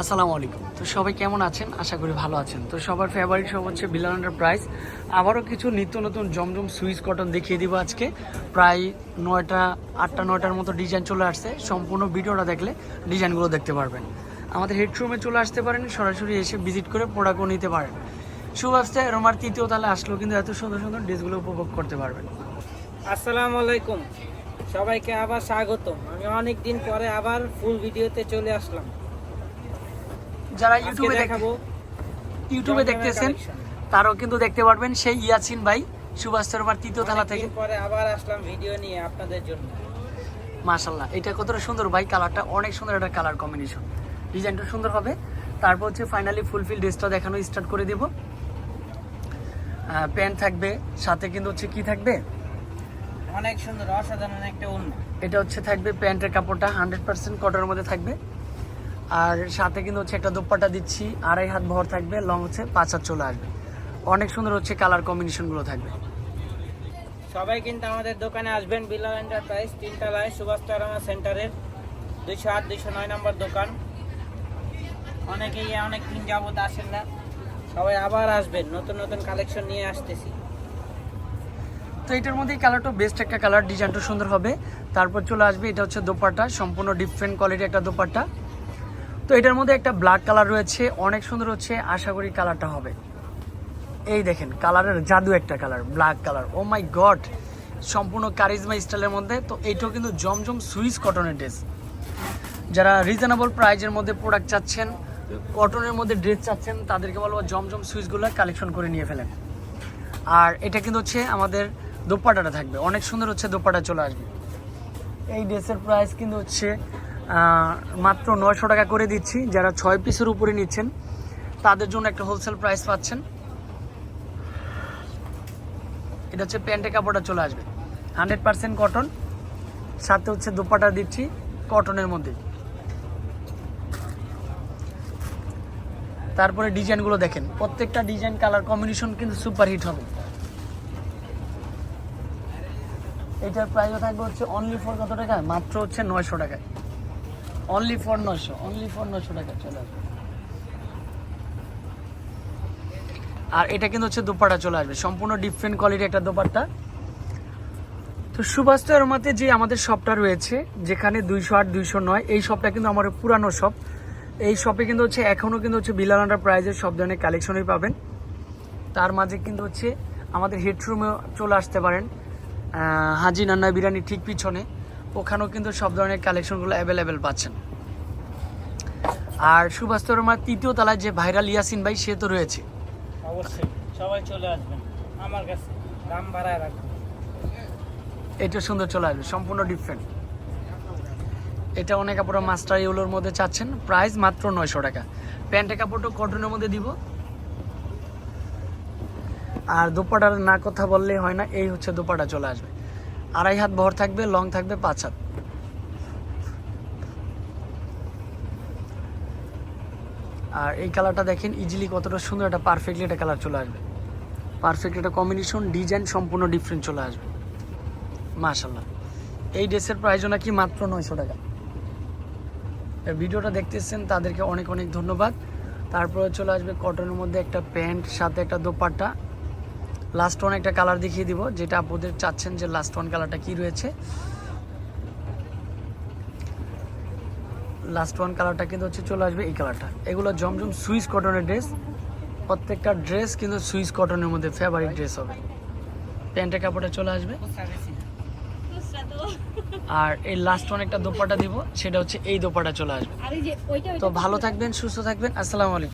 আসসালামু আলাইকুম। তো সবাই কেমন আছেন? আশা করি ভালো আছেন। তো সবার ফেভারিট সব হচ্ছে বিলাল প্রাইস আবারও কিছু নিত্য নতুন জমজম সুইচ কটন দেখিয়ে দিব আজকে। প্রায় নয়টা, আটটা, নয়টার মতো ডিজাইন চলে আসছে। সম্পূর্ণ ভিডিওটা দেখলে ডিজাইনগুলো দেখতে পারবেন। আমাদের হেডরুমে চলে আসতে পারেন, সরাসরি এসে ভিজিট করে প্রোডাক্টও নিতে পারেন। আসছে, রোমার তৃতীয় তালে আসলেও কিন্তু এত সুন্দর সুন্দর ড্রেসগুলো উপভোগ করতে পারবেন। আসসালামু আলাইকুম। সবাইকে আবার স্বাগতম। আমি অনেক দিন পরে আবার ফুল ভিডিওতে চলে আসলাম। যারা ইউটিউবে দেখাবো। ইউটিউবে দেখতেছেন। তারাও কিন্তু দেখতে পারবেন সেই ইয়াসিন ভাই সুভাষ রোমার তৃতীয় তালা থেকে। পরে আবার আসলাম ভিডিও নিয়ে আপনাদের জন্য। মাশাল্লাহ এটা কতটা সুন্দর ভাই কালারটা অনেক সুন্দর একটা কালার কম্বিনেশন ডিজাইনটা সুন্দর হবে। তারপর হচ্ছে ফাইনালি ফুলফিল ড্রেসটা দেখানো স্টার্ট করে দেব। প্যান্ট থাকবে সাথে কিন্তু হচ্ছে কি থাকবে? অনেক সুন্দর অসাধারণ একটা উন্নত এটা হচ্ছে থাকবে প্যান্টের কাপড়টা হান্ড্রেড পার্সেন্ট কটনের মধ্যে থাকবে। আর সাথে কিন্তু হচ্ছে একটা দোপাট্টা দিচ্ছি আড়াই হাত ভর থাকবে লং হচ্ছে পাঁচ হাত চলে আসবে। অনেক সুন্দর হচ্ছে কালার কম্বিনেশনগুলো থাকবে। সবাই কিন্তু আমাদের দোকানে আসবেন বিলাল এন্টারপ্রাইজ তিনতলায় সুভাষ তারামা সেন্টারের দুইশো আট দুইশো নয় নম্বর দোকান। অনেকেই অনেক দিন যাবত আসেন না। সবাই আবার আসবেন নতুন নতুন কালেকশন নিয়ে আসতেছি। তো এটার মধ্যে কালারটা বেস্ট একটা কালার ডিজাইনটা সুন্দর হবে। তারপর চলে আসবে এটা হচ্ছে দোপাট্টা সম্পূর্ণ ডিফারেন্ট কোয়ালিটি একটা দোপাট্টা। তো এটার মধ্যে একটা ব্ল্যাক কালার রয়েছে, অনেক সুন্দর হচ্ছে, আশা করি কালারটা হবে। এই দেখেন কালারের জাদু একটা colour black colour oh my God সম্পূর্ণ কারিজমা স্টাইলের মধ্যে, তো এইটাও কিন্তু জমজম সুইস কটনের ড্রেস যারা রিজনেবল প্রাইজের মধ্যে প্রোডাক্ট চাচ্ছেন কটনের মধ্যে ড্রেস চাচ্ছেন, তাদেরকে বলব জমজম সুইচগুলো কালেকশন করে নিয়ে ফেলেন। আর এটা কিন্তু হচ্ছে আমাদের দোপাটাটা থাকবে, অনেক সুন্দর হচ্ছে দোপাটা চলে আসবে। এই ড্রেসের প্রাইস কিন্তু হচ্ছে মাত্র নয়শো টাকা করে দিচ্ছি। যারা ছয় পিসের উপরে নিচ্ছেন, তাদের জন্য একটা হোলসেল প্রাইস পাচ্ছেন। এটা হচ্ছে প্যান্টের কাপড়টা চলে আসবে। হান্ড্রেড পার্সেন্ট কটন সাথে হচ্ছে দোপাটা দিচ্ছি কটনের মধ্যে। তারপরে ডিজাইনগুলো দেখেন। প্রত্যেকটা ডিজাইন কালার কম্বিনেশন কিন্তু সুপার হিট হবে। এটার প্রাইসও থাকবে হচ্ছে অনলি ফর কত টাকা? মাত্র হচ্ছে নয়শো টাকায়। অনলি ফর নয়শো অনলি ফর নয়শো টাকা, চলে আসবে। আর এটা কিন্তু হচ্ছে দোপাট্টা চলে আসবে। সম্পূর্ণ ডিফারেন্ট কোয়ালিটি একটা দোপাট্টা। তো সুভাষ মাতে যে আমাদের শপটা রয়েছে, যেখানে দুইশো আট, দুইশো নয়, এই শপটা কিন্তু আমার পুরানো শপ এই শপে কিন্তু হচ্ছে এখনও কিন্তু হচ্ছে বিলাল প্রাইজের সব ধরনের কালেকশনই পাবেন। তার মাঝে কিন্তু হচ্ছে, আমাদের হেডরুমে চলে আসতে পারেন হাজি নান্না বিরিয়ানি ঠিক পিছনে। ওখানেও কিন্তু সব ধরনের কালেকশনগুলো অ্যাভেলেবেল পাচ্ছেন। আর সুভাষ তরমার তৃতীয় তলায় যে ভাইরাল ইয়াসিন ভাই সে তো রয়েছে। অবশ্যই সবাই চলে আসবেন। আমার কাছে দাম বাড়ায় রাখবেন এটা সুন্দর চলে আসবে সম্পূর্ণ ডিফারেন্ট এটা অনেক কাপড় মাস্টার ইউলোর মধ্যে চাচ্ছেন প্রাইস মাত্র নয়শো টাকা। প্যান্টের কাপড়টা কটনের মধ্যে দিব। আর দোপাটার না কথা বললেই হয় না এই হচ্ছে দোপাটা চলে আসবে। আড়াই হাত ভর থাকবে লং থাকবে, পাঁচ হাত। আর এই কালারটা দেখেন ইজিলি কতটা সুন্দর একটা পারফেক্টলি একটা কালার চলে আসবে। পারফেক্ট একটা কম্বিনেশন ডিজাইন সম্পূর্ণ ডিফারেন্ট চলে আসবে। মাশাল্লাহ এই ড্রেসের প্রাইসও নাকি মাত্র নয়শো টাকা। ভিডিওটা দেখতেছেন, তাদেরকে অনেক অনেক ধন্যবাদ। তারপরে চলে আসবে কটনের মধ্যে একটা প্যান্ট, সাথে একটা দোপাট্টা। লাস্ট ওয়ান একটা কালার দেখিয়ে দিব যেটা আপনাদের চাচ্ছেন যে লাস্ট ওয়ান কালারটা কি রয়েছে। লাস্ট ওয়ান কালারটা কিন্তু হচ্ছে চলে আসবে এই কালারটা এগুলো জমজম সুইস কটনের ড্রেস প্রত্যেকটা ড্রেস কিন্তু সুইস কটনের মধ্যে ফেভারিট ড্রেস হবে। প্যান্টের কাপড়টা চলে আসবে। আর এই লাস্ট ওয়ান একটা দোপাটা দিব সেটা হচ্ছে এই দোপাটা চলে আসবে। তো ভালো থাকবেন সুস্থ থাকবেন আসসালামু আলাইকুম।